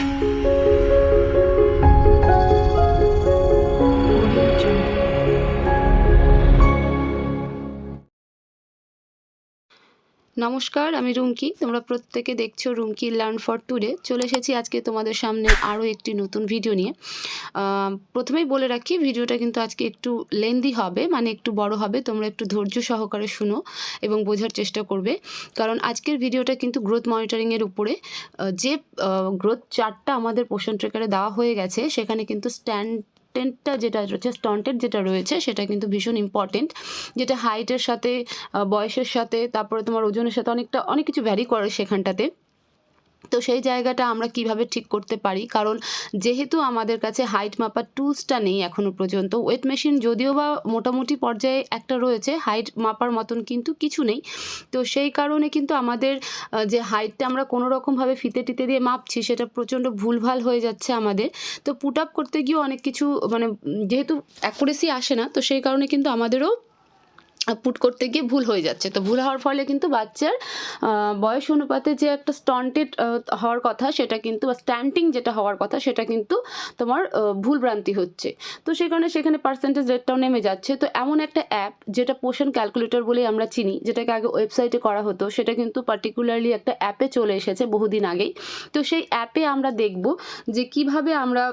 Música নমস্কার, আমি রুমকি। তোমরা প্রত্যেকে দেখছ রুমকি লার্ন ফর টুডে চলে এসেছি আজকে তোমাদের সামনে আরও একটি নতুন ভিডিও নিয়ে। প্রথমেই বলে রাখি, ভিডিওটা কিন্তু আজকে একটু লেন্দি হবে মানে একটু বড় হবে। তোমরা একটু ধৈর্য সহকারে শুনো এবং বোঝার চেষ্টা করবে। কারণ আজকের ভিডিওটা কিন্তু গ্রোথ মনিটরিংয়ের উপরে যে গ্রোথ চার্টটা আমাদের পোষণ ট্রেকারে দেওয়া হয়ে গেছে, সেখানে কিন্তু স্ট্যান্ড টেন্টটা যেটা রয়েছে স্টন্টেন্ট যেটা রয়েছে, সেটা কিন্তু ভীষণ ইম্পর্টেন্ট যেটা হাইটের সাথে বয়সের সাথে, তারপরে তোমার ওজনের সাথে অনেকটা, অনেক কিছু ভ্যারি করে সেখানটাতে। তো সেই জায়গাটা আমরা কীভাবে ঠিক করতে পারি? কারণ যেহেতু আমাদের কাছে হাইট মাপার টুলসটা নেই এখনও পর্যন্ত ওয়েট মেশিন যদিও বা মোটামুটি পর্যায়ে একটা রয়েছে হাইট মাপার মতন কিন্তু কিছু নেই। তো সেই কারণে কিন্তু আমাদের যে হাইটটা আমরা কোনো রকমভাবে ফিতে টিতে দিয়ে মাপছি, সেটা প্রচণ্ড ভুলভাল হয়ে যাচ্ছে আমাদের। তো পুট আপ করতে গিয়েও অনেক কিছু মানে যেহেতু অ্যাকুরেসি আসে না, তো সেই কারণে কিন্তু আমাদেরও পুট করতে গিয়ে ভুল হয়ে যাচ্ছে। তো ভুল হওয়ার ফলে কিন্তু বাচ্চার বয়স অনুপাতে যে একটা স্টন্টেড হওয়ার কথা সেটা কিন্তু বা স্ট্যান্টিং যেটা হওয়ার কথা সেটা কিন্তু তোমার আহ, ভুল ভ্রান্তি হচ্ছে। তো সেই কারণে সেখানে পার্সেন্টেজ রেটটাও নেমে যাচ্ছে। তো এমন একটা অ্যাপ যেটা পোষণ ক্যালকুলেটর বলেই আমরা চিনি যেটাকে আগে ওয়েবসাইটে করা হতো সেটা কিন্তু পার্টিকুলারলি একটা অ্যাপে চলে এসেছে বহুদিন আগেই। তো সেই অ্যাপে আমরা দেখব যে কীভাবে আমরা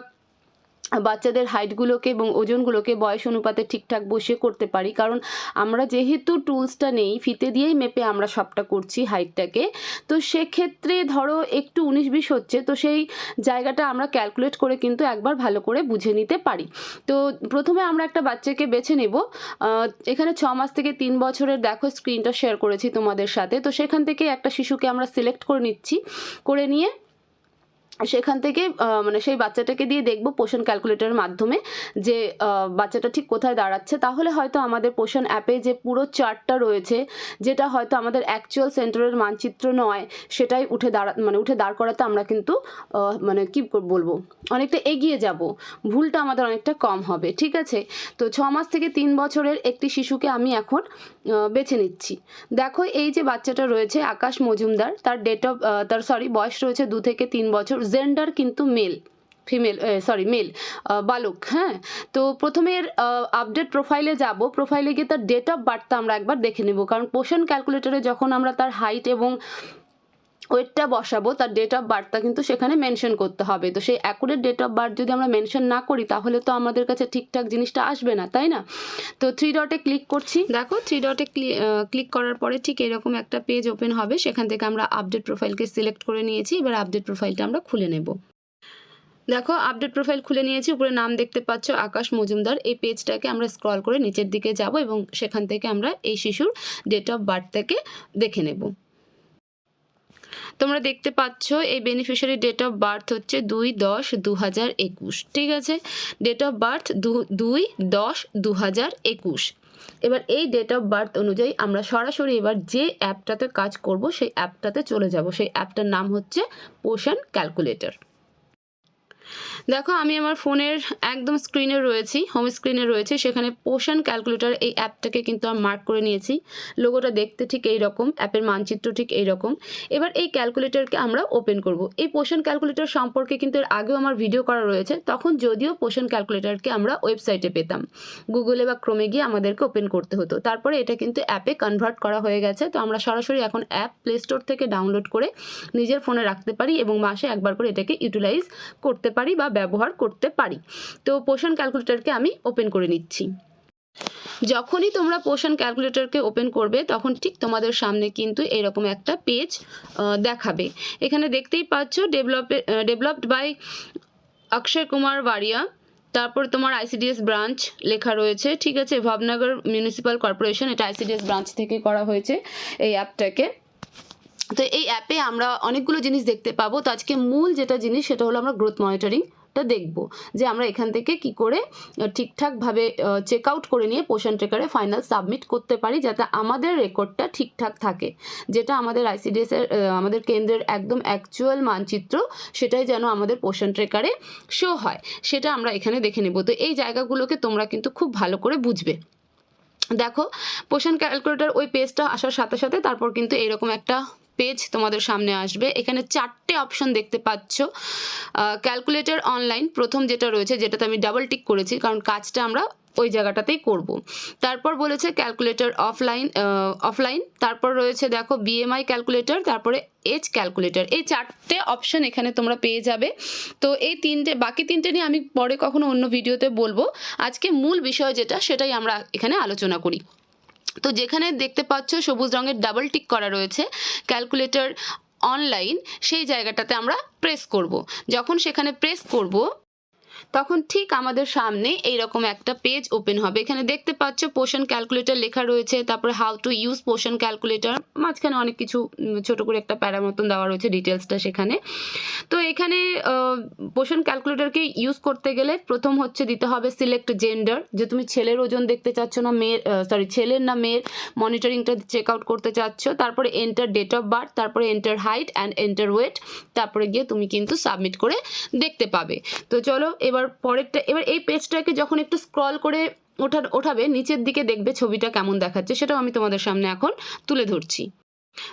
বাচ্চাদের হাইটগুলোকে এবং ওজনগুলোকে বয়স অনুপাতে ঠিকঠাক বসিয়ে করতে পারি। কারণ আমরা যেহেতু টুলসটা নেই, ফিতে দিয়েই মেপে আমরা সবটা করছি হাইটটাকে তো সেক্ষেত্রে ধরো একটু উনিশ বিশ হচ্ছে, তো সেই জায়গাটা আমরা ক্যালকুলেট করে কিন্তু একবার ভালো করে বুঝে নিতে পারি। তো প্রথমে আমরা একটা বাচ্চাকে বেছে নেব। এখানে ছ মাস থেকে তিন বছরের দেখো স্ক্রিনটা শেয়ার করেছি তোমাদের সাথে। তো সেখান থেকে একটা শিশুকে আমরা সিলেক্ট করে নিচ্ছি, করে নিয়ে সেখান থেকে মানে সেই বাচ্চাটাকে দিয়ে দেখব পোষণ ক্যালকুলেটরের মাধ্যমে যে বাচ্চাটা ঠিক কোথায় দাঁড়াচ্ছে। তাহলে হয়তো আমাদের পোষণ অ্যাপে যে পুরো চার্টটা রয়েছে, যেটা হয়তো আমাদের অ্যাকচুয়াল সেন্টারের মানচিত্র নয়, সেটাই উঠে দাঁড়া মানে উঠে দাঁড় করাতে আমরা কিন্তু মানে কি বলব? অনেকটা এগিয়ে যাব। ভুলটা আমাদের অনেকটা কম হবে, ঠিক আছে? তো ছ মাস থেকে তিন বছরের একটি শিশুকে আমি এখন বেছে নিচ্ছি। দেখো, এই যে বাচ্চাটা রয়েছে আকাশ মজুমদার, তার ডেট অফ তার সরি বয়স রয়েছে দু থেকে তিন বছর জেন্ডার কিন্তু মেল ফিমেল সরি মেল বালক হ্যাঁ? তো প্রথমের আপডেট প্রোফাইলে যাব। প্রোফাইলে গিয়ে তার ডেট অফ বার্থটা আমরা একবার দেখে নেব। কারণ পোষণ ক্যালকুলেটরে যখন আমরা তার হাইট এবং ওয়েটটা বসাবো, তার ডেট অফ বার্থটা কিন্তু সেখানে মেনশন করতে হবে। তো সেই অ্যাকুরেট ডেট অফ বার্থ যদি আমরা মেনশন না করি, তাহলে তো আমাদের কাছে ঠিকঠাক জিনিসটা আসবে না, তাই না? তো থ্রি ডটে ক্লিক করছি। দেখো থ্রি ডটে ক্লিক করার পরে ঠিক এরকম একটা পেজ ওপেন হবে, সেখান থেকে আমরা আপডেট প্রোফাইলকে সিলেক্ট করে নিয়েছি, এবার আপডেট প্রোফাইলটা আমরা খুলে নেব। দেখো আপডেট প্রোফাইল খুলে নিয়েছি, উপরে নাম দেখতে পাচ্ছ, আকাশ মজুমদার, এই পেজটাকে আমরা স্ক্রল করে নিচের দিকে যাব এবং সেখান থেকে আমরা এই শিশুর ডেট অফ বার্থটাকে দেখে নেব। তোমরা দেখতে পাচ্ছ, এই বেনিফিশিয়ারি ডেট অফ বার্থ হচ্ছে দুই দশ দু হাজার একুশ। ঠিক আছে? ডেট অফ বার্থ দুই দশ দু হাজার একুশ। এবার এই ডেট অফ বার্থ অনুযায়ী আমরা সরাসরি এবার যে অ্যাপটাতে কাজ করব, সেই অ্যাপটাতে চলে যাব। সেই অ্যাপটার নাম হচ্ছে পোষণ ক্যালকুলেটর দেখো, আমি আমার ফোনের একদম স্ক্রিনে রয়েছি হোম স্ক্রিনে রয়েছে। সেখানে পোষণ ক্যালকুলেটর এই অ্যাপটাকে কিন্তু আমি মার্ক করে নিয়েছি। লোগোটা দেখতে ঠিক এই রকম অ্যাপের মানচিত্র ঠিক এই রকম এবার এই ক্যালকুলেটরকে আমরা ওপেন করব। এই পোষণ ক্যালকুলেটর সম্পর্কে কিন্তু এর আগেও আমার ভিডিও করা রয়েছে। তখন যদিও পোষণ ক্যালকুলেটরকে আমরা ওয়েবসাইটে পেতাম। গুগলে বা ক্রমে গিয়ে আমাদেরকে ওপেন করতে হতো। তারপরে এটা কিন্তু অ্যাপে কনভার্ট করা হয়ে গেছে। তো আমরা সরাসরি এখন অ্যাপ প্লে স্টোর থেকে ডাউনলোড করে নিজের ফোনে রাখতে পারি এবং মাসে একবার করে এটাকে ইউটিলাইজ করতে পারি বা ব্যবহার করতে পারি। তো পোষণ ক্যালকুলেটরকে আমি ওপেন করে নিচ্ছি। যখনই তোমরা পোষণ ক্যালকুলেটরকে ওপেন করবে, তখন ঠিক তোমাদের সামনে কিন্তু এরকম একটা পেজ দেখাবে। এখানে দেখতেই পাচ্ছ ডেভেলপে ডেভেলপড বাই অক্ষয় কুমার বারিয়া তারপর তোমার আইসিডিএস ব্রাঞ্চ লেখা রয়েছে। ঠিক আছে, ভাবনগর মিউনিসিপ্যাল কর্পোরেশন এটা আইসিডিএস ব্রাঞ্চ থেকে করা হয়েছে এই অ্যাপটাকে তো এই অ্যাপে আমরা অনেকগুলো জিনিস দেখতে পাবো। তো আজকে মূল যেটা জিনিস সেটা হলো আমরা গ্রোথ মনিটরিংটা দেখব। যে আমরা এখান থেকে কি করে ঠিকঠাকভাবে চেক আউট করে নিয়ে পোষণ ট্রেকারে ফাইনাল সাবমিট করতে পারি যাতে আমাদের রেকর্ডটা ঠিকঠাক থাকে। যেটা আমাদের আইসিডিএস এর আমাদের কেন্দ্রের একদম অ্যাকচুয়াল মানচিত্র, সেটাই যেন আমাদের পোষণ ট্রেকারে শো হয়। সেটা আমরা এখানে দেখে নেব। তো এই জায়গাগুলোকে তোমরা কিন্তু খুব ভালো করে বুঝবে। দেখো পোষণ ক্যালকুলেটর ওই পেজটা আসার সাথে সাথে তারপর কিন্তু এরকম একটা পেজ তোমাদের সামনে আসবে। এখানে চারটে অপশন দেখতে পাচ্ছ। ক্যালকুলেটর অনলাইন প্রথম যেটা রয়েছে, যেটাতে আমি ডাবল টিক করেছি, কারণ কাজটা আমরা ওই জায়গাটাতেই করব। তারপর বলেছে ক্যালকুলেটর অফলাইন অফলাইন তারপর রয়েছে দেখো বিএমআই ক্যালকুলেটর তারপরে এজ ক্যালকুলেটর এই চারটে অপশন এখানে তোমরা পেয়ে যাবে। তো এই তিনটে, বাকি তিনটে নিয়ে আমি পরে কখনো অন্য ভিডিওতে বলব। আজকে মূল বিষয় যেটা, সেটাই আমরা এখানে আলোচনা করি। তো যেখানে দেখতে পাচ্ছ সবুজ রঙের ডাবল টিক করা রয়েছে ক্যালকুলেটর অনলাইন সেই জায়গাটাতে আমরা প্রেস করব। যখন সেখানে প্রেস করব তখন ঠিক আমাদের সামনে এইরকম একটা পেজ ওপেন হবে। এখানে দেখতে পাচ্ছ পোষণ ক্যালকুলেটর লেখা রয়েছে, তারপরে how to use Poshan calculator মাঝখানে অনেক কিছু ছোট করে একটা প্যারা মতন দেওয়া রয়েছে ডিটেলসটা সেখানে। তো এখানে পোষণ ক্যালকুলেটরকে ইউজ করতে গেলে প্রথম হচ্ছে দিতে হবে সিলেক্ট জেন্ডার যে তুমি ছেলের ওজন দেখতে চাচ্ছ না, মেয়ের সরি ছেলের না মেয়ের মনিটরিংটা চেক আউট করতে চাচ্ছ। তারপরে এন্টার ডেট অফ বার্থ তারপরে enter height and enter weight তারপরে গিয়ে তুমি কিন্তু সাবমিট করে দেখতে পাবে। তো চলো এবার পরেরটা, এবার এই পেজটাকে যখন একটু স্ক্রল করে ওঠা ওঠাবে, নিচের দিকে দেখবে ছবিটা কেমন দেখাচ্ছে, সেটাও আমি তোমাদের সামনে এখন তুলে ধরছি।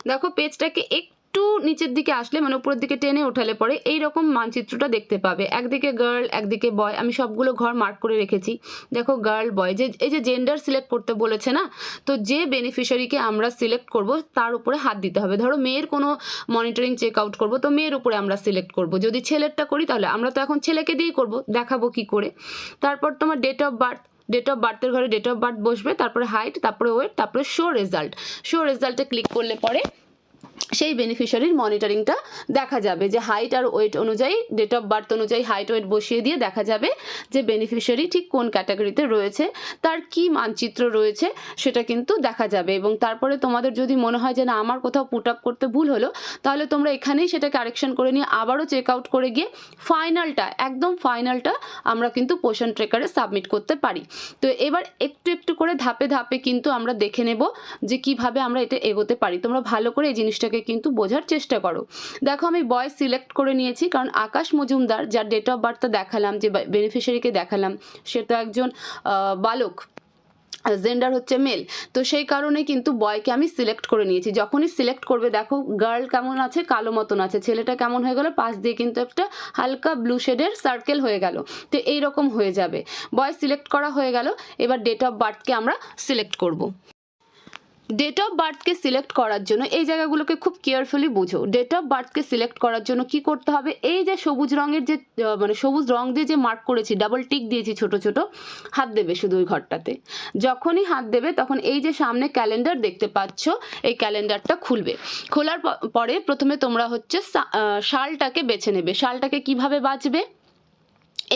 দেখো পেজটাকে একটু নিচের দিকে আসলে মানে উপরের দিকে টেনে ওঠালে পরে এই রকম মানচিত্রটা দেখতে পাবে। একদিকে গার্ল একদিকে বয় আমি সবগুলো ঘর মার্ক করে রেখেছি। দেখো গার্ল বয় যে, এই যে জেন্ডার সিলেক্ট করতে বলেছে না, তো যে বেনিফিশিয়ারিকে আমরা সিলেক্ট করব, তার উপরে হাত দিতে হবে। ধরো মেয়ের কোনো মনিটরিং চেক আউট করব, তো মেয়ের উপরে আমরা সিলেক্ট করব। যদি ছেলেরটা করি তাহলে আমরা তো এখন ছেলেকে দিয়েই করব, দেখাবো কি করে। তারপর তোমার date of birth date of বার্থের ঘরে ডেট অফ বার্থ বসবে, তারপরে হাইট তারপরে ওয়েট তারপরে শো রেজাল্ট শো রেজাল্টে ক্লিক করলে পরে সেই বেনিফিশিয়ারির মনিটরিংটা দেখা যাবে যে হাইট আর ওয়েট অনুযায়ী ডেট অফ বার্থ অনুযায়ী হাইট ওয়েট বসিয়ে দিয়ে দেখা যাবে যে বেনিফিশিয়ারি ঠিক কোন ক্যাটাগরিতে রয়েছে, তার কি মানচিত্র রয়েছে সেটা কিন্তু দেখা যাবে। এবং তারপরে তোমাদের যদি মনে হয় যে না, আমার কোথাও পুট আপ করতে ভুল হলো, তাহলে তোমরা এখানেই সেটা কারেকশন করে নিয়ে আবারও চেক আউট করে গিয়ে ফাইনালটা একদম ফাইনালটা আমরা কিন্তু পোষণ ট্রেকারে সাবমিট করতে পারি। তো এবার একটু একটু করে ধাপে ধাপে কিন্তু আমরা দেখে নেব যে কীভাবে আমরা এটা এগোতে পারি। তোমরা ভালো করে এই জিনিসটাকে কিন্তু বোঝার চেষ্টা করো। দেখো, আমি বয় সিলেক্ট করে নিয়েছি কারণ আকাশ মজুমদার, যার ডেট অফ বার্থটা দেখালাম, যে বেনিফিশিয়ারিকে দেখালাম, সে তো একজন বালক। জেন্ডার হচ্ছে মেল তো সেই কারণে কিন্তু বয়কে আমি সিলেক্ট করে নিয়েছি। যখনই সিলেক্ট করবে, দেখো গার্ল কেমন আছে, কালো মতন আছে। ছেলেটা কেমন হয়ে গেল, পাশ দিয়ে কিন্তু একটা হালকা ব্লু শেডের সার্কেল হয়ে গেল। তো এই রকম হয়ে যাবে। বয় সিলেক্ট করা হয়ে গেল। এবার ডেট অফ বার্থকে আমরা সিলেক্ট করব। ডেট অফ বার্থকে সিলেক্ট করার জন্য এই জায়গাগুলোকে খুব কেয়ারফুলি বুঝো। ডেট অফ বার্থকে সিলেক্ট করার জন্য কি করতে হবে? এই যে সবুজ রঙের যে মানে সবুজ রং দিয়ে যে মার্ক করেছি ডাবল টিক দিয়েছি ছোট ছোট, হাত দেবে শুধু ওই ঘরটাতে। যখনই হাত দেবে তখন এই যে সামনে ক্যালেন্ডার দেখতে পাচ্ছ, এই ক্যালেন্ডারটা খুলবে। খোলার পরে প্রথমে তোমরা হচ্ছে শালটাকে বেছে নেবে। শালটাকে কীভাবে বাঁচবে?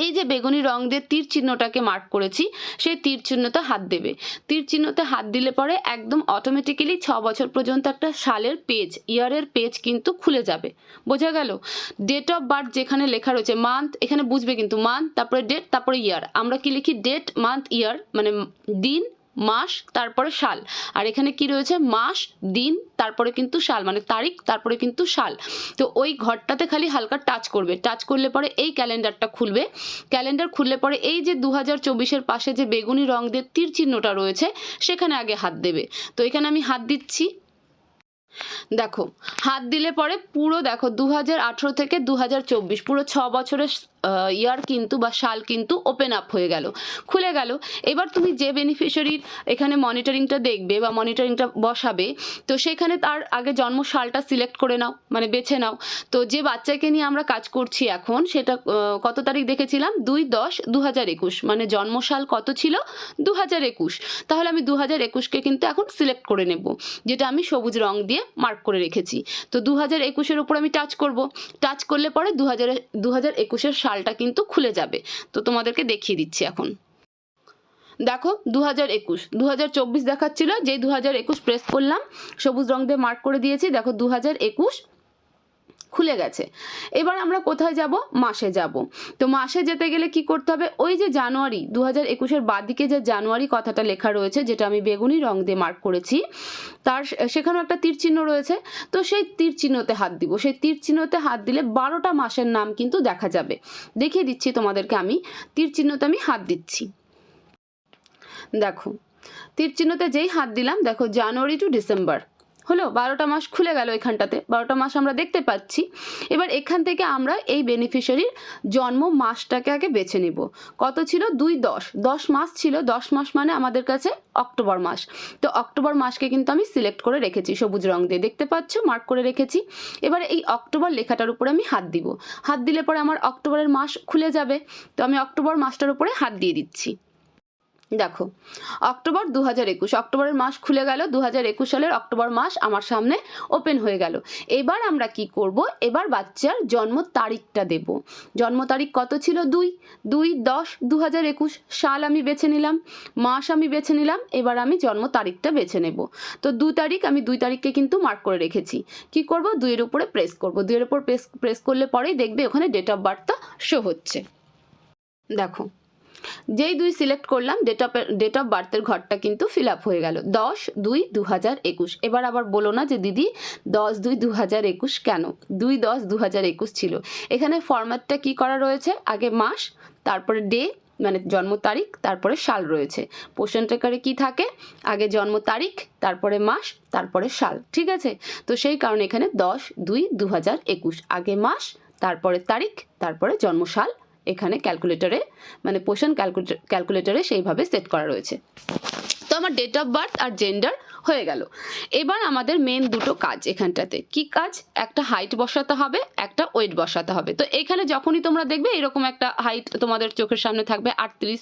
এই যে বেগুনি রং দিয়ে তীর চিহ্নটাকে মার্ক করেছি, সেই তীর চিহ্নতে হাত দেবে। তীর চিহ্নতে হাত দিলে পরে একদম অটোমেটিক্যালি ছ বছর পর্যন্ত একটা সালের পেজ ইয়ারের পেজ কিন্তু খুলে যাবে। বোঝা গেল? ডেট অফ বার্থ যেখানে লেখা রয়েছে মান্থ এখানে বুঝবে কিন্তু মান্থ তারপরে ডেট তারপরে ইয়ার আমরা কি লিখি? ডেট মান্থ ইয়ার মানে দিন মাস, তারপরে সাল। আর এখানে কি রয়েছে? মাস, দিন, তারপরে কিন্তু সাল মানে তারিখ, তারপরে কিন্তু সাল। তো ওই ঘরটাতে খালি হালকা টাচ করবে। টাচ করলে পরে এই ক্যালেন্ডারটা খুলবে। ক্যালেন্ডার খুললে পরে এই যে দু হাজার চব্বিশের পাশে যে বেগুনি রং দিয়ে তীর চিহ্নটা রয়েছে, সেখানে আগে হাত দেবে। তো এখানে আমি হাত দিচ্ছি। দেখো, হাত দিলে পরে পুরো, দেখো দু হাজার আঠেরো থেকে দু হাজার চব্বিশ, পুরো ছ বছরের ইয়ার কিন্তু বা সাল কিন্তু ওপেন আপ হয়ে গেল। খুলে গেল। এবার তুমি যে বেনিফিশিয়ারির এখানে মনিটরিংটা দেখবে বা মনিটরিংটা বসাবে, তো সেখানে তার আগে জন্ম সালটা সিলেক্ট করে নাও মানে বেছে নাও। তো যে বাচ্চাকে নিয়ে আমরা কাজ করছি এখন, সেটা কত তারিখ দেখেছিলাম? দুই দশ দু হাজার একুশ। মানে জন্মসাল কত ছিল? দু হাজার একুশ। তাহলে আমি দু হাজার একুশকে কিন্তু এখন সিলেক্ট করে নেব, যেটা আমি সবুজ রং দিয়ে মার্ক করে রেখেছি। তো দু হাজার একুশের উপর আমি টাচ করব। টাচ করলে পরে দু হাজার দু হাজার একুশের সালটা কিন্তু খুলে যাবে। তো তোমাদেরকে দেখিয়ে দিচ্ছি এখন। দেখো দু হাজার একুশ। দু হাজার চব্বিশ দেখাচ্ছিল। যেই দু হাজার একুশ প্রেস করলাম, সবুজ রং দিয়ে মার্ক করে দিয়েছি। দেখো দু হাজার একুশ খুলে গেছে। এবার আমরা কোথায় যাব? মাসে যাব। তো মাসে যেতে গেলে কি করতে হবে? ওই যে জানুয়ারি দু হাজার একুশের বাদিকে যে জানুয়ারি কথাটা লেখা রয়েছে, যেটা আমি বেগুনি রং দিয়ে মার্ক করেছি, তার সেখানেও একটা তীর চিহ্ন রয়েছে। তো সেই তীর চিহ্নতে হাত দিব। সেই তীর চিহ্নতে হাত দিলে বারোটা মাসের নাম কিন্তু দেখা যাবে। দেখিয়ে দিচ্ছি তোমাদেরকে আমি। তীর চিহ্নতে আমি হাত দিচ্ছি। দেখো, তীর চিহ্নতে যেই হাত দিলাম, দেখো, জানুয়ারি টু ডিসেম্বর হলো বারোটা মাস খুলে গেল এখানটাতে। বারোটা মাস আমরা দেখতে পাচ্ছি। এবার এখান থেকে আমরা এই বেনিফিশিয়ারির জন্ম মাসটাকে আগে বেছে নিব। কত ছিল? দুই দশ। দশ মাস ছিল। দশ মাস মানে আমাদের কাছে অক্টোবর মাস। তো অক্টোবর মাসকে কিন্তু আমি সিলেক্ট করে রেখেছি। সবুজ রং দিয়ে। দেখতে পাচ্ছ? মার্ক করে রেখেছি। এবার এই অক্টোবর লেখাটার উপরে আমি হাত দিব। হাত দিলে পরে আমার অক্টোবরের মাস খুলে যাবে। তো আমি অক্টোবর মাসটার উপরে হাত দিয়ে দিচ্ছি। দেখো, অক্টোবর দু হাজার একুশ, অক্টোবরের মাস খুলে গেল দু হাজার একুশ সালের অক্টোবর মাস আমার সামনে ওপেন হয়ে গেল। এবার আমরা কি করব? এবার বাচ্চার জন্ম তারিখটা দেব। জন্ম তারিখ কত ছিল? দুই। দুই দশ দু হাজার একুশ সাল আমি বেছে নিলাম, মাস আমি বেছে নিলাম, এবার আমি জন্ম তারিখটা বেছে নেব। তো দু তারিখ, আমি দুই তারিখকে কিন্তু মার্ক করে রেখেছি। কি করব? দুইয়ের উপরে প্রেস করব। দুইয়ের উপর প্রেস প্রেস করলে পরেই দেখবে ওখানে ডেট অফ বার্থটা শো হচ্ছে। দেখো যেই দুই সিলেক্ট করলাম ডেট অফ ডেট অফ বার্থের ঘরটা কিন্তু ফিল আপ হয়ে গেল। দশ দুই দু হাজার একুশ। এবার আবার বলো না যে দিদি, দশ দুই দু হাজার একুশ কেন? দুই দশ দু হাজার একুশ ছিল। এখানে ফরম্যাটটা কি করা রয়েছে? আগে মাস, তারপরে ডে মানে জন্ম তারিখ, তারপরে সাল রয়েছে। পোষণ ট্রেকারে কি থাকে? আগে জন্ম তারিখ, তারপরে মাস, তারপরে সাল। ঠিক আছে? তো সেই কারণে এখানে দশ দুই দু হাজার একুশ। আগে মাস, তারপরে তারিখ, তারপরে জন্মসাল। এখানে ক্যালকুলেটরে মানে পোষণ ক্যালকুলেটর ক্যালকুলেটরে সেইভাবে সেট করা রয়েছে। তো আমার ডেট অফ বার্থ আর জেন্ডার হয়ে গেল। এবার আমাদের মেন দুটো কাজ এখানটাতে। কি কাজ? একটা হাইট বসাতে হবে, একটা ওয়েট বসাতে হবে। তো এখানে যখনই তোমরা দেখবে এরকম একটা হাইট তোমাদের চোখের সামনে থাকবে আটত্রিশ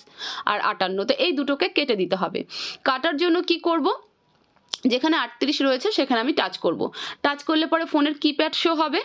আর আটান্ন। তো এই দুটোকে কেটে দিতে হবে। কাটার জন্য কি করব? যেখানে আটত্রিশ রয়েছে, সেখানে আমি টাচ করব। টাচ করলে পরে ফোনের কিপ্যাড শো হবে।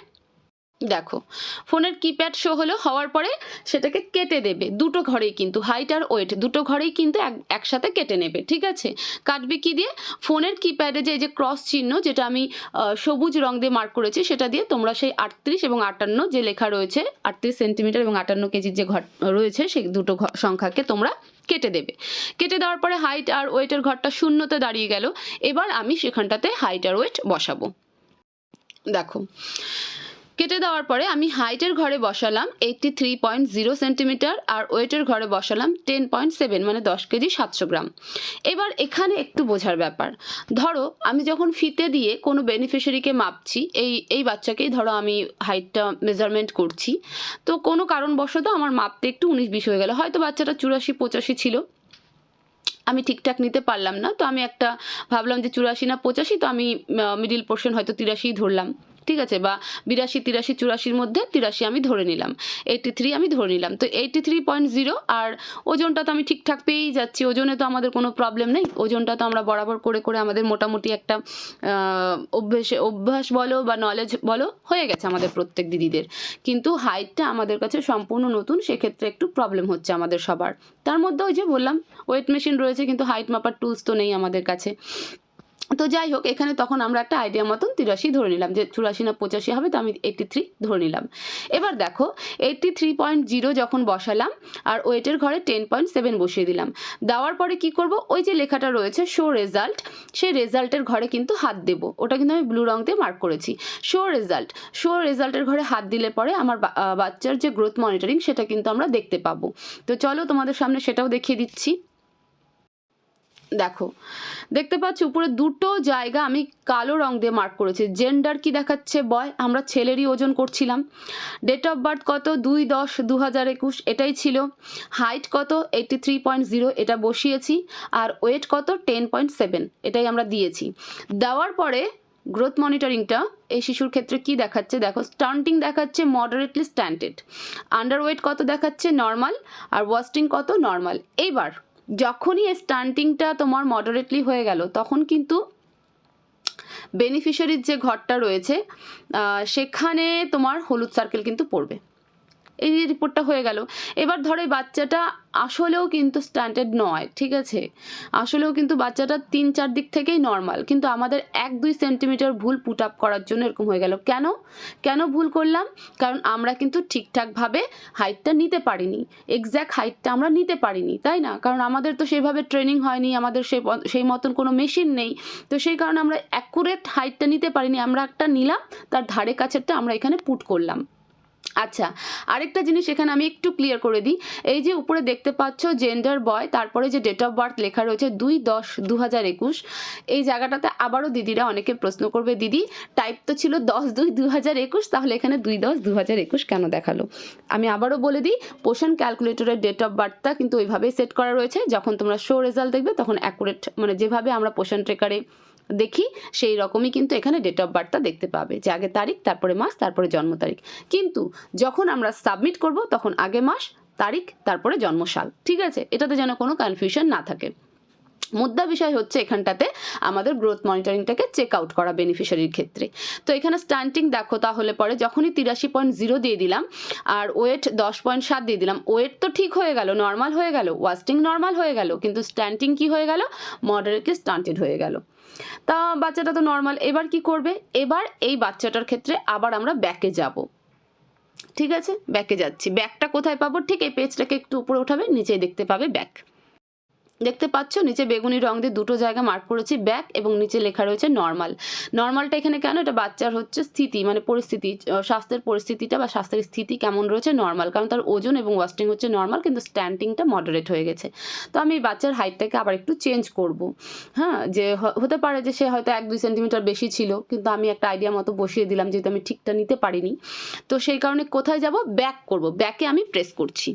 দেখো, ফোনের কিপ্যাড শো হলো, হওয়ার পরে সেটাকে কেটে দেবে। দুটো ঘরেই কিন্তু হাইট আর ওয়েট দুটো ঘরেই কিন্তু এক- একসাথে কেটে নেবে, ঠিক আছে? কাটবে কি দিয়ে? ফোনের কিপ্যাডে যে যে ক্রস চিহ্ন, যেটা আমি সবুজ রং দিয়ে মার্ক করেছি, সেটা দিয়ে তোমরা সেই আটত্রিশ এবং আটান্ন যে লেখা রয়েছে, আটত্রিশ সেন্টিমিটার এবং আটান্ন কেজির যে ঘর রয়েছে, সেই দুটো সংখ্যাকে তোমরা কেটে দেবে। কেটে দেওয়ার পরে হাইট আর ওয়েটের ঘরটা শূন্যতে দাঁড়িয়ে গেল। এবার আমি সেখানটাতে হাইট আর ওয়েট বসাবো। দেখো কেটে দেওয়ার পরে আমি হাইটের ঘরে বসালাম eighty three point zero centimetre আর ওয়েটের ঘরে বসালাম টেন পয়েন্ট সেভেন মানে দশ কেজি সাতশো গ্রাম। এবার এখানে একটু বোঝার ব্যাপার। ধরো, আমি যখন ফিতে দিয়ে কোনো বেনিফিশিয়ারিকে মাপছি, এই এই বাচ্চাকেই ধরো আমি হাইটটা মেজারমেন্ট করছি, তো কোনো কারণবশত আমার মাপতে একটু উনিশ বিশ হয়ে গেল। হয়তো বাচ্চাটা চুরাশি পঁচাশি ছিল। আমি ঠিকঠাক নিতে পারলাম না, তো আমি একটা ভাবলাম যে চুরাশি না পঁচাশি, তো আমি মিডিল পোর্শন হয়তো তিরাশিই ধরলাম। ঠিক আছে? বা বিরাশি, তিরাশি, চুরাশির মধ্যে তিরাশি আমি ধরে নিলাম। এইটি থ্রি আমি ধরে নিলাম। তো এইটি থ্রি পয়েন্ট জিরো আর ওজনটা তো আমি ঠিকঠাক পেয়েই যাচ্ছি। ওজনে তো আমাদের কোনো প্রবলেম নেই। ওজনটা তো আমরা বরাবর করে করে আমাদের মোটামুটি একটা অভ্যেসে, অভ্যাস বলো বা নলেজ বলো, হয়ে গেছে আমাদের প্রত্যেক দিদিদের। কিন্তু হাইটটা আমাদের কাছে সম্পূর্ণ নতুন, সেক্ষেত্রে একটু প্রবলেম হচ্ছে আমাদের সবার। তার মধ্যে ওই যে বললাম ওয়েট মেশিন রয়েছে, কিন্তু হাইট মাপার টুলস তো নেই আমাদের কাছে। তো যাই হোক, এখানে তখন আমরা একটা আইডিয়া মতন তিরাশি ধরে নিলাম, যে চুরাশি না পঁচাশি হবে তো আমি এইটটি থ্রি ধরে নিলাম। এবার দেখো এইটটি থ্রি পয়েন্ট জিরো যখন বসালাম, আর ওয়েটের ঘরে টেন পয়েন্ট সেভেন বসিয়ে দিলাম, দেওয়ার পরে কি করব? ওই যে লেখাটা রয়েছে শো রেজাল্ট সেই রেজাল্টের ঘরে কিন্তু হাত দেবো, ওটা কিন্তু আমি ব্লু রং দিয়ে মার্ক করেছি। শো রেজাল্ট শো রেজাল্টের ঘরে হাত দিলে পরে আমার বাচ্চার যে গ্রোথ মনিটরিং সেটা কিন্তু আমরা দেখতে পাবো। তো চলো তোমাদের সামনে সেটাও দেখিয়ে দিচ্ছি। দেখো, দেখতে পাচ্ছ উপরে দুটো জায়গা আমি কালো রং দিয়ে মার্ক করেছি। জেন্ডার কি দেখাচ্ছে বয় আমরা ছেলেরই ওজন করছিলাম। ডেট অফ বার্থ কত? দুই দশ দু হাজার একুশ, এটাই ছিল। হাইট কত? এইটটি থ্রি পয়েন্ট জিরো এটা বসিয়েছি। আর ওয়েট কত? টেন পয়েন্ট সেভেন এটাই আমরা দিয়েছি। দেওয়ার পরে গ্রোথ মনিটরিংটা এই শিশুর ক্ষেত্রে কি দেখাচ্ছে? দেখো স্টান্টিং দেখাচ্ছে মডারেটলি স্ট্যান্ডেড আন্ডারওয়েট কত দেখাচ্ছে? নর্মাল আর ওয়াস্টিং কত? নর্মাল এইবার যখনই স্টান্টিংটা তোমার মডারেটলি হয়ে গেল, তখন কিন্তু বেনিফিশিয়ারির যে ঘরটা রয়েছে সেখানে তোমার হলুদ সার্কেল কিন্তু পড়বে। এই রিপোর্টটা হয়ে গেল। এবার ধরো বাচ্চাটা আসলেও কিন্তু স্ট্যান্ডার্ড নয়, ঠিক আছে? আসলেও কিন্তু বাচ্চাটা তিন চার দিক থেকেই নর্মাল কিন্তু আমাদের এক দুই সেন্টিমিটার ভুল পুট আপ করার জন্য এরকম হয়ে গেল। কেন? কেন ভুল করলাম? কারণ আমরা কিন্তু ঠিকঠাকভাবে হাইটটা নিতে পারিনি। এক্স্যাক্ট হাইটটা আমরা নিতে পারিনি, তাই না? কারণ আমাদের তো সেভাবে ট্রেনিং হয়নি, আমাদের প- সেই মতন কোনো মেশিন নেই। তো সেই কারণে আমরা অ্যাকুরেট হাইটটা নিতে পারিনি, আমরা একটা নিলাম, তার ধারে কাছেরটা আমরা এখানে পুট করলাম। আচ্ছা আরেকটা জিনিস এখানে আমি একটু ক্লিয়ার করে দিই। এই যে উপরে দেখতে পাচ্ছ জেন্ডার বয় তারপরে যে ডেট অফ বার্থ লেখা রয়েছে দুই দশ দু হাজার একুশ। এই জায়গাটাতে আবারও দিদিরা অনেকে প্রশ্ন করবে, দিদি টাইপ তো ছিল দশ দুই দু হাজার একুশ, তাহলে এখানে দুই দশ দু হাজার একুশ কেন দেখাল? আমি আবারও বলে দিই পোষণ ক্যালকুলেটরের ডেট অফ বার্থটা কিন্তু ওইভাবেই সেট করা রয়েছে। যখন তোমরা শো রেজাল্ট দেখবে, তখন অ্যাকুরেট মানে যেভাবে আমরা পোষণ ট্রেকারে দেখি সেই রকমই কিন্তু এখানে ডেট অফ বার্থটা দেখতে পাবে যে আগে তারিখ, তারপরে মাস, তারপরে জন্ম তারিখ। কিন্তু যখন আমরা সাবমিট করব তখন আগে মাস, তারিখ, তারপরে জন্মসাল, ঠিক আছে? এটাতে যেন কোনো কনফিউশন না থাকে। মুদ্রা বিষয় হচ্ছে এখানটাতে আমাদের গ্রোথ মনিটরিংটাকে চেক আউট করা বেনিফিশিয়ারির ক্ষেত্রে। তো এখানে স্ট্যান্টিং দেখো তাহলে পরে যখনই তিরাশি পয়েন্ট জিরো দিয়ে দিলাম আর ওয়েট দশ পয়েন্ট সাত দিয়ে দিলাম ওয়েট তো ঠিক হয়ে গেল নর্মাল হয়ে গেল ওয়াস্টিং নর্মাল হয়ে গেল, কিন্তু স্ট্যান্টিং কি হয়ে গেল? মডারেটলি স্টান্টেড হয়ে গেল। তা বাচ্চাটা তো নর্মাল এবার কি করবে? এবার এই বাচ্চাটার ক্ষেত্রে আবার আমরা ব্যাকে যাব। ঠিক আছে? ব্যাকে যাচ্ছি। ব্যাকটা কোথায় পাবো? ঠিক এই পেজটাকে একটু উপরে উঠাবে নিচে দেখতে পাবে ব্যাক দেখতে পাচ্ছ, নিচে বেগুনি রং দিয়ে দুটো জায়গা মার্ক করেছি ব্যাক এবং নিচে লেখা রয়েছে নর্মাল নর্মালটা এখানে কেন? এটা বাচ্চার হচ্ছে স্থিতি মানে পরিস্থিতি স্বাস্থ্যের পরিস্থিতিটা বা স্বাস্থ্যের স্থিতি কেমন রয়েছে নর্মাল কারণ তার ওজন এবং ওয়াস্টিং হচ্ছে নর্মাল কিন্তু স্ট্যান্ডিংটা মডারেট হয়ে গেছে। তো আমি বাচ্চার হাইটটাকে আবার একটু চেঞ্জ করব। হ্যাঁ যে হতে পারে যে সে হয়তো এক দুই সেন্টিমিটার বেশি ছিল, কিন্তু আমি একটা আইডিয়া মতো বসিয়ে দিলাম, যেহেতু আমি ঠিকটা নিতে পারিনি। তো সেই কারণে কোথায় যাব? ব্যাক করব। ব্যাকে আমি প্রেস করছি।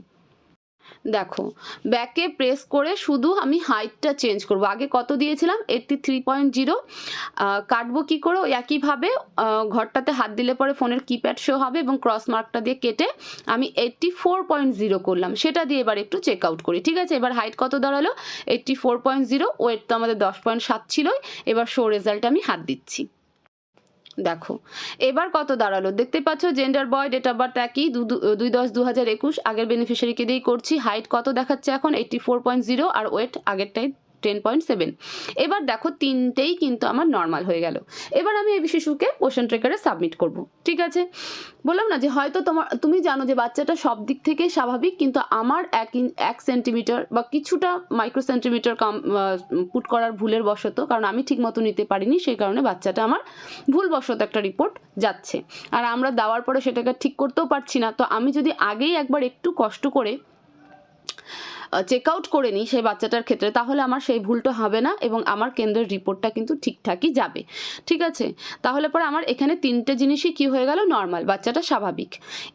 দেখো ব্যাকে প্রেস করে শুধু আমি হাইটটা চেঞ্জ করব। আগে কত দিয়েছিলাম? এইটটি থ্রি পয়েন্ট জিরো কাটবো কী করে? একইভাবে ঘরটাতে হাত দিলে পরে ফোনের কিপ্যাড শো হবে এবং ক্রস মার্কটা দিয়ে কেটে আমি এইটটি ফোর পয়েন্ট জিরো করলাম। সেটা দিয়ে এবার একটু চেক আউট করি, ঠিক আছে? এবার হাইট কত দাঁড়াল? Eighty four point zero weight তো আমাদের দশ পয়েন্ট সাত ছিলই। এবার শো রেজাল্ট আমি হাত দিচ্ছি। দেখো। এবার কত দাঁড়াল? দেখতে পাচ্ছ gender boy date of birth একই দুই দশ দু হাজার একুশ, আগের বেনিফিশিয়ারিকে দিয়েই করছি। হাইট কত দেখাচ্ছে এখন? এইটটি ফোর পয়েন্ট জিরো আর ওয়েট আগেরটাই টেন পয়েন্ট সেভেন এবার দেখো তিনটেই কিন্তু আমার নর্মাল হয়ে গেল। এবার আমি এই শিশুকে পোষণ ট্রেকারে সাবমিট করব, ঠিক আছে? বললাম না যে হয়তো তোমার, তুমি জানো যে বাচ্চাটা সব দিক থেকে স্বাভাবিক, কিন্তু আমার এক এক সেন্টিমিটার বা কিছুটা মাইক্রো সেন্টিমিটার কম পুট করার ভুলের বশত, কারণ আমি ঠিক মতো নিতে পারিনি, সেই কারণে বাচ্চাটা আমার ভুলবশত একটা রিপোর্ট যাচ্ছে। আর আমরা দেওয়ার পরে সেটাকে ঠিক করতেও পারছি না। তো আমি যদি আগেই একবার একটু কষ্ট করে চেক আউট করে নিই সেই বাচ্চাটার ক্ষেত্রে, তাহলে আমার সেই ভুলটা হবে না এবং আমার কেন্দ্রের রিপোর্টটা কিন্তু ঠিকঠাকই যাবে। ঠিক আছে? তাহলে পরে আমার এখানে তিনটে জিনিসই কি হয়ে গেল? নর্মাল বাচ্চাটা স্বাভাবিক।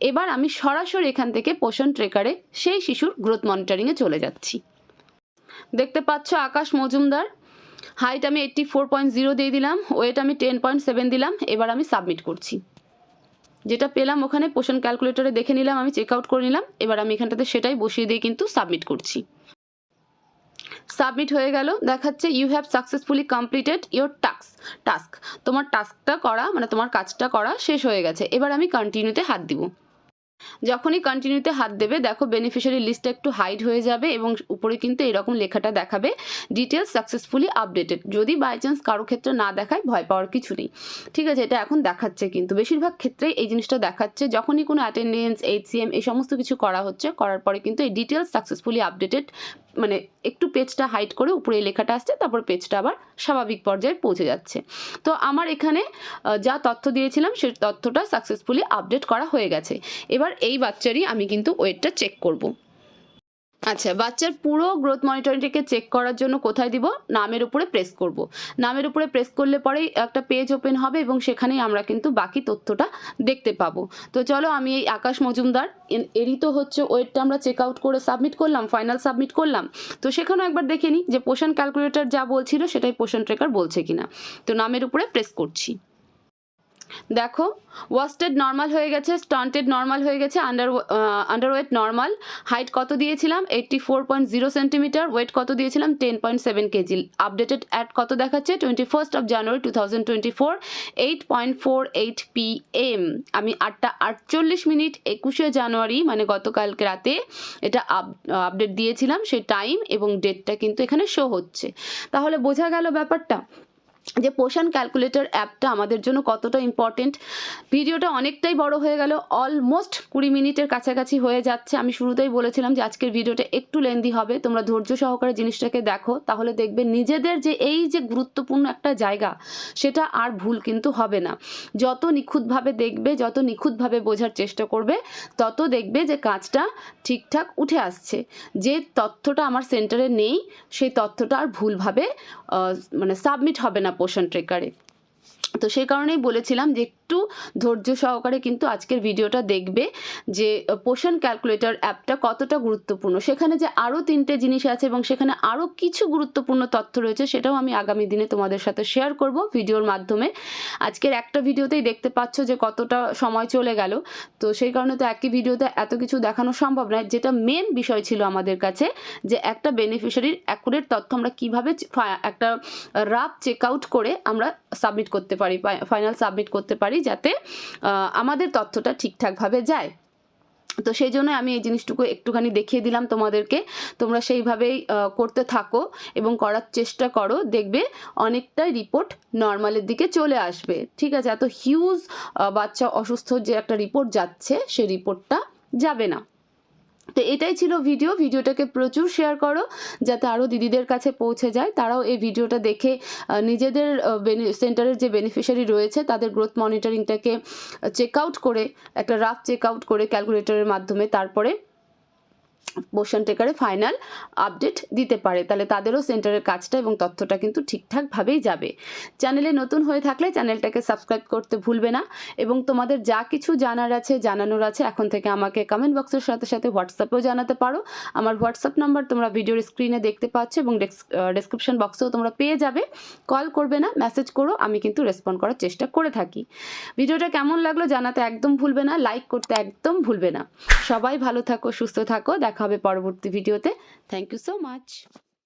এবার আমি সরাসরি এখান থেকে পোষণ ট্রেকারে সেই শিশুর গ্রোথ মনিটরিংয়ে চলে যাচ্ছি। দেখতে পাচ্ছ আকাশ মজুমদার। হাইট আমি এইট্টি ফোর পয়েন্ট জিরো দিয়ে দিলাম ওয়েট আমি টেন পয়েন্ট সেভেন দিলাম, এবার আমি সাবমিট করছি। যেটা পেলাম ওখানে পোষণ ক্যালকুলেটরে দেখে নিলাম, আমি চেক আউট করে নিলাম। এবার আমি এখানটাতে সেটাই বসিয়ে দিয়ে কিন্তু সাবমিট করছি। সাবমিট হয়ে গেল, দেখাচ্ছে you have successfully completed your task task তোমার টাস্কটা করা মানে তোমার কাজটা করা শেষ হয়ে গেছে। এবার আমি কন্টিনিউতে হাত দিব। যখনই কন্টিনিউতে হাত দেবে, দেখো বেনিফিশিয়ারি লিস্টটা একটু হাইড হয়ে যাবে এবং উপরে কিন্তু এরকম লেখাটা দেখাবে ডিটেলস সাকসেসফুলি আপডেটেড যদি বাই চান্স কারও ক্ষেত্রে না দেখায়, ভয় পাওয়ার কিছু নেই। ঠিক আছে, এটা এখন দেখাচ্ছে কিন্তু। বেশিরভাগ ক্ষেত্রে এই জিনিসটা দেখাচ্ছে, যখনই কোনো অ্যাটেন্ডেন্স এইচসিএম এই সমস্ত কিছু করা হচ্ছে, করার পরে কিন্তু এই ডিটেলস সাকসেসফুলি আপডেটেড মানে একটু পেজটা হাইট করে উপরে লেখাটা আসছে, তারপর পেজটা আবার স্বাভাবিক পর্যায়ে পৌঁছে যাচ্ছে। তো আমার এখানে যা তথ্য দিয়েছিলাম সেই তথ্যটা সাকসেসফুলি আপডেট করা হয়ে গেছে। এবার এই বাচ্চারই আমি কিন্তু ওয়েটটা চেক করব। আচ্ছা বাচ্চার পুরো গ্রোথ মনিটরিংটাকে চেক করার জন্য কোথায় দিব? নামের উপরে প্রেস করব। নামের উপরে প্রেস করলে পরেই একটা পেজ ওপেন হবে এবং সেখানেই আমরা কিন্তু বাকি তথ্যটা দেখতে পাবো। তো চলো আমি এই আকাশ মজুমদার এরই তো হচ্ছে ওয়েটটা আমরা চেক আউট করে সাবমিট করলাম ফাইনাল সাবমিট করলাম। তো সেখানেও একবার দেখে নিই যে পোষণ ক্যালকুলেটর যা বলছিল সেটাই পোষণ ট্রেকার বলছে কিনা। তো নামের উপরে প্রেস করছি। দেখো ওয়াস্টেড নর্মাল হয়ে গেছে স্টান্টেড নর্মাল হয়ে গেছে আন্ডার আন্ডারওয়েট নর্মাল হাইট কত দিয়েছিলাম? Eighty four point zero centimetre weight কত দিয়েছিলাম? Ten point seven kg updated at কত দেখাচ্ছে? Twenty first of January two thousand twenty four eight point four eight P M আমি আটটা আটচল্লিশ মিনিট একুশে জানুয়ারি মানে গতকালকে রাতে এটা আপ আপডেট দিয়েছিলাম সেই টাইম এবং ডেটটা কিন্তু এখানে শো হচ্ছে। তাহলে বোঝা গেল ব্যাপারটা। যে পোষণ ক্যালকুলেটর অ্যাপটা আমাদের জন্য কতটা ইম্পর্টেন্ট ভিডিওটা অনেকটাই বড় হয়ে গেল অলমোস্ট কুড়ি মিনিটের কাছাকাছি হয়ে যাচ্ছে। আমি শুরুতেই বলেছিলাম যে আজকের ভিডিওটা একটু লেন্দি হবে, তোমরা ধৈর্য সহকারে জিনিসটাকে দেখো, তাহলে দেখবে নিজেদের যে এই যে গুরুত্বপূর্ণ একটা জায়গা, সেটা আর ভুল কিন্তু হবে না। যত নিখুঁতভাবে দেখবে, যত নিখুঁতভাবে বোঝার চেষ্টা করবে, তত দেখবে যে কাজটা ঠিকঠাক উঠে আসছে। যে তথ্যটা আমার সেন্টারে নেই, সেই তথ্যটা আর ভুলভাবে মানে সাবমিট হবে না। পোষণ ট্রেকারে। তো সেই কারণেই বলেছিলাম যে একটু ধৈর্য সহকারে কিন্তু আজকের ভিডিওটা দেখবে যে পোষণ ক্যালকুলেটর অ্যাপটা কতটা গুরুত্বপূর্ণ। সেখানে যে আরও তিনটে জিনিস আছে এবং সেখানে আরও কিছু গুরুত্বপূর্ণ তথ্য রয়েছে, সেটাও আমি আগামী দিনে তোমাদের সাথে শেয়ার করব ভিডিওর মাধ্যমে। আজকের একটা ভিডিওতেই দেখতে পাচ্ছ যে কতটা সময় চলে গেল। তো সেই কারণে তো একই ভিডিওতে এত কিছু দেখানো সম্ভব নয়। যেটা মেন বিষয় ছিল আমাদের কাছে, যে একটা বেনিফিশিয়ারির অ্যাকুরেট তথ্য আমরা কীভাবে একটা রাফ চেক আউট করে আমরা সাবমিট করতে পারি ফাইনাল সাবমিট করতে পারি যাতে আমাদের তথ্যটা ঠিকঠাকভাবে যায়। তো সেই জন্য আমি এই জিনিসটুকু একটুখানি দেখিয়ে দিলাম তোমাদেরকে। তোমরা সেইভাবেই করতে থাকো এবং করার চেষ্টা করো। দেখবে অনেকটাই রিপোর্ট নর্মালের দিকে চলে আসবে। ঠিক আছে? এত হিউজ বাচ্চা অসুস্থ যে একটা রিপোর্ট যাচ্ছে, সেই রিপোর্টটা যাবে না। তো এটাই ছিল ভিডিও ভিডিওটাকে প্রচুর শেয়ার করো, যাতে আরও দিদিদের কাছে পৌঁছে যায়। তারাও এই ভিডিওটা দেখে নিজেদের সেন্টারের যে বেনিফিশিয়ারি রয়েছে, তাদের গ্রোথ মনিটরিংটাকে চেক আউট করে, একটা রাফ চেক আউট করে ক্যালকুলেটরের মাধ্যমে তারপরে পোষণ টেকারে ফাইনাল আপডেট দিতে পারে। তাহলে তাদেরও সেন্টারের কাজটা এবং তথ্যটা কিন্তু ঠিকঠাকভাবেই যাবে। চ্যানেলে নতুন হয়ে থাকলে চ্যানেলটাকে সাবস্ক্রাইব করতে ভুলবে না এবং তোমাদের যা কিছু জানার আছে, জানানোর আছে, এখন থেকে আমাকে কমেন্ট বক্সের সাথে সাথে হোয়াটসঅ্যাপেও জানাতে পারো। আমার হোয়াটসঅ্যাপ নাম্বার তোমরা ভিডিওর স্ক্রিনে দেখতে পাচ্ছ এবং ডেসক্রিপশন বক্সেও তোমরা পেয়ে যাবে। কল করবে না মেসেজ করো, আমি কিন্তু রেসপন্ড করার চেষ্টা করে থাকি। ভিডিওটা কেমন লাগল জানাতে একদম ভুলবে না লাইক করতে একদম ভুলবে না। সবাই ভালো থাকো, সুস্থ থাকো দেখা হবে পরবর্তী ভিডিওতে। Thank you so much